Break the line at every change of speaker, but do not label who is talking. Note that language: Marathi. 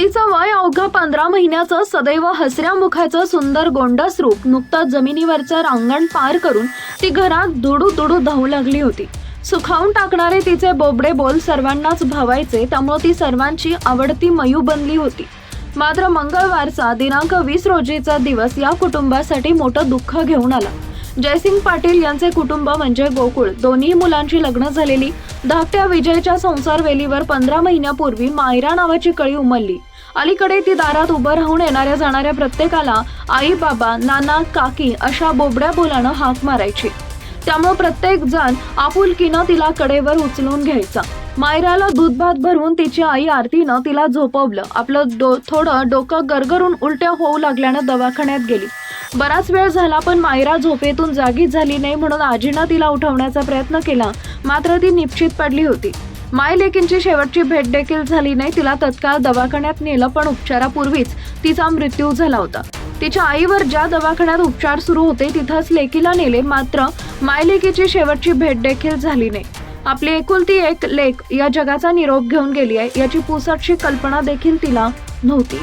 तिचं वय अवघं पंधरा महिन्याचं सदैव हसऱ्या मुखाचं सुंदर गोंडस रूप नुकतंच जमिनीवरचं रांगण पार करून ती घरात दुडू दुडू धावू लागली होती. सुखावून टाकणारे तिचे बोबडे बोल सर्वांनाच भावायचे त्यामुळे ती सर्वांची आवडती मयू बनली होती. मात्र मंगळवारचा दिनांक वीस रोजीचा दिवस या कुटुंबासाठी मोठं दुःख घेऊन आला. जयसिंग पाटील यांचे कुटुंब म्हणजे गोकुळ. दोन्ही मुलांची लग्न झालेली. धाकट्या विजयच्या संसार वेलीवर पंधरा महिन्यापूर्वी मायरा नावाची कळी उमलली. अलीकडे ती दारात उभं राहून येणाऱ्या जाणाऱ्या प्रत्येकाला आई बाबा नाना काकी अशा बोबड्या बोलानं हाक मारायची. त्यामुळे प्रत्येक जण आपुलकीनं तिला कडेवर उचलून घ्यायचा. मायराला दूध भात भरून तिची आई आरतीनं तिला झोपवलं. आपलं डो थोडं डोकं गरगरून उलट्या होऊ लागल्यानं दवाखान्यात गेली. बराच वेळ झाला पण मायरा झोपेतून जागीच झाली नाही म्हणून आजीनं तिला उठवण्याचा प्रयत्न केला. मात्र ती निश्चित पडली होती. माय लेकींची शेवटची भेट देखील झाली नाही तिला तत्काळ दवाखान्यात नेलं पण उपचारापूर्वीच तिचा मृत्यू झाला होता. तिच्या आईवर ज्या दवाखान्यात उपचार सुरू होते तिथंच लेकीला नेले मात्र मायलेकीची शेवटची भेट देखील झाली नाही. आपली एकुलती एक लेक या जगाचा निरोप घेऊन गेली आहे याची पुसटशी कल्पना देखील तिला नव्हती.